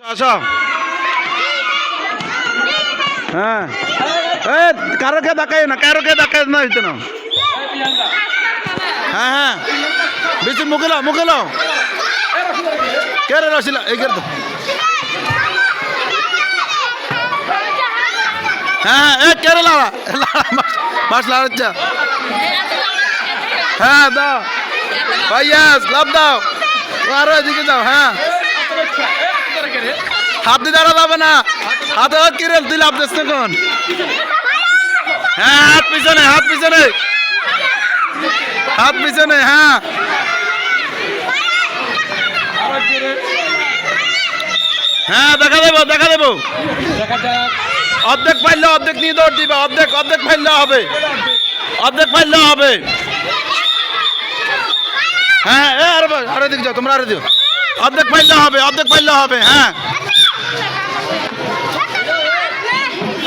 আসো হ্যাঁ। না না হ্যাঁ হ্যাঁ। মুখে লাও কে রে এই হ্যাঁ এ কে রে লাড়া লাড়া মাছ- মাছ হ্যাঁ দাও। লাভ দাও। আরও এদিকে যাও হ্যাঁ। হাত দাঁড়া যাবে না। হাতে হাত কিরে লাভ দিস কোন? হ্যাঁ হাত পিছনে হাত পিছনে। হাত পিছনে হ্যাঁ। হ্যাঁ দেখা দেবো দেখা দেবো। অর্ধেক পাইলে অর্ধেক নিয়ে দৌড় দিবা, অর্ধেক অর্ধেক পাইলে হবে। অর্ধেক পাইলে হবে। হ্যাঁ এ আরে দিক যাও, তোমরা আরে দিও। অর্ধেক পাইলে হবে, অর্ধেক পাইলে হবে হ্যাঁ।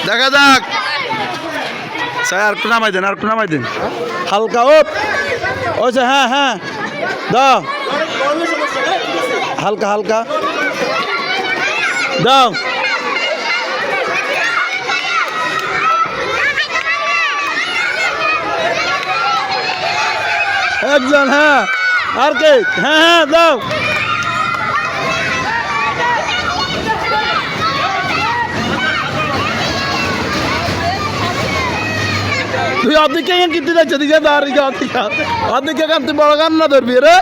দেখা যাক। স্যার, আর একটু নামাই দেন, আর একটু নামাই দেন। হালকা ওপ। ওই হ্যাঁ হ্যাঁ। দাও হালকা হালকা। দাও একজন হ্যাঁ। আর কে? হ্যাঁ হ্যাঁ দাও। অর্ধেক কেন কিনতে যাচ্ছে দিকে দাঁড়িয়ে অর্ধেক অর্ধেক তুই বড় গান না ধরবি রে।